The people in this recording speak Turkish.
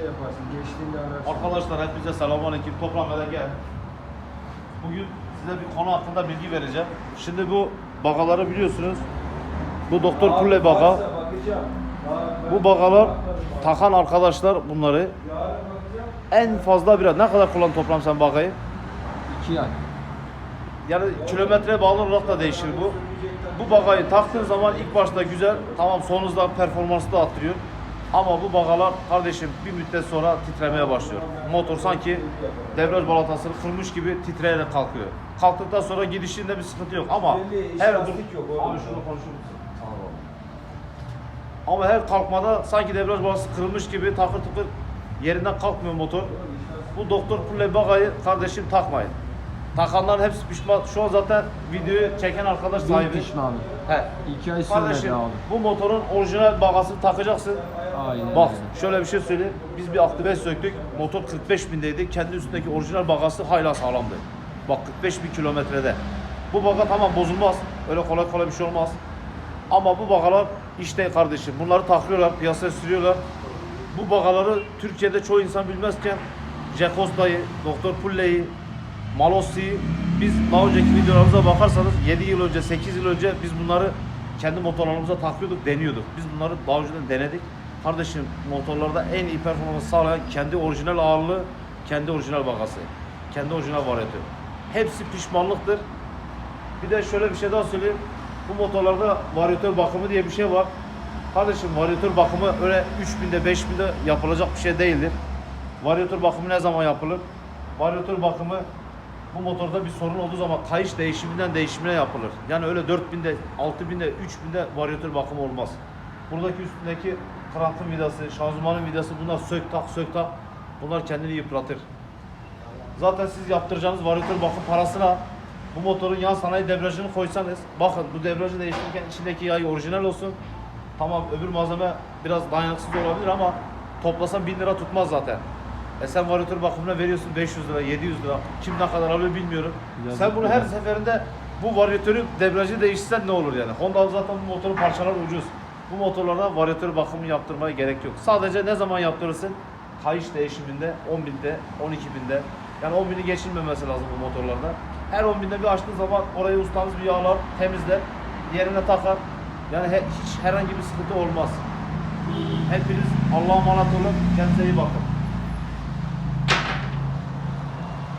şey yaparsın. Geçtiğinde ararsın. Arkadaşlar hepinize selamünaleyküm. Toplanmada gel. Bugün size bir konu hakkında bilgi vereceğim. Şimdi bu bagaları biliyorsunuz. Bu Doktor Kulle baga. Bu bagalar takan arkadaşlar bunları en fazla biraz ne kadar kullan toplam sen bagayı? İki ay. Yani kilometreye bağlı olarak da değişir bu. Bu bagayı taktığın zaman ilk başta güzel, tamam son hızda performansı da arttırıyor. Ama bu bagalar kardeşim bir müddet sonra titremeye başlıyor. Motor sanki debriyaj balatasını kırmış gibi titreyerek kalkıyor. Kalktıktan sonra gidişinde bir sıkıntı yok ama Belli, her lastik yok. Abi şunu konuşur musun? Ama her kalkmada sanki debriyaj balası kırılmış gibi takır tıkır yerinden kalkmıyor motor. Bu doktor kulle bagayı kardeşim takmayın. Takanların hepsi pişman. Şu an zaten videoyu çeken arkadaş sahibi. pişman. He. İki ay Kardeşim sürmedi abi. bu motorun orijinal bagasını takacaksın. Aynen Bak öyle. şöyle bir şey söyleyeyim. Biz bir aktive söktük. Motor 45 bindeydi. Kendi üstündeki orijinal bagası hala sağlamdı. Bak 45 bin kilometrede. Bu baga tamam bozulmaz. Öyle kolay kolay bir şey olmaz. Ama bu bagalar işte kardeşim. Bunları takıyorlar, piyasaya sürüyorlar. Bu bagaları Türkiye'de çoğu insan bilmezken Jekos dayı, Doktor Pulle'yi, Malossi biz daha önceki videolarımıza bakarsanız 7 yıl önce 8 yıl önce biz bunları kendi motorlarımıza takıyorduk deniyorduk. Biz bunları daha önceden denedik. Kardeşim motorlarda en iyi performans sağlayan kendi orijinal ağırlığı, kendi orijinal bagası, kendi orijinal varyatör. Hepsi pişmanlıktır. Bir de şöyle bir şey daha söyleyeyim. Bu motorlarda varyatör bakımı diye bir şey var. Kardeşim varyatör bakımı öyle 3000'de 5000'de yapılacak bir şey değildir. Varyatör bakımı ne zaman yapılır? Varyatör bakımı bu motorda bir sorun olduğu zaman kayış değişiminden değişimine yapılır. Yani öyle 4000'de, 6000'de, 3000'de varyatör bakımı olmaz. Buradaki üstündeki krankın vidası, şanzımanın vidası bunlar sök tak sök tak. Bunlar kendini yıpratır. Zaten siz yaptıracağınız varyatör bakım parasına bu motorun yan sanayi debriyajını koysanız bakın bu debriyajı değiştirirken içindeki yay orijinal olsun. Tamam öbür malzeme biraz dayanıksız olabilir ama toplasan 1000 lira tutmaz zaten. E sen varyatör bakımına veriyorsun 500 lira, 700 lira. Kim ne kadar alıyor bilmiyorum. Yazık sen bunu her ya. seferinde bu varyatörü debriyajı değiştirsen ne olur yani? Honda zaten bu motorun parçaları ucuz. Bu motorlarda varyatör bakımı yaptırmaya gerek yok. Sadece ne zaman yaptırırsın? Kayış değişiminde 10.000'de, 12.000'de. Yani 10.000'i geçilmemesi lazım bu motorlarda. Her 10.000'de bir açtığın zaman orayı ustamız bir yağlar, temizler, yerine takar. Yani he- hiç herhangi bir sıkıntı olmaz. Hepiniz Allah'a emanet olun. Kendinize iyi bakın.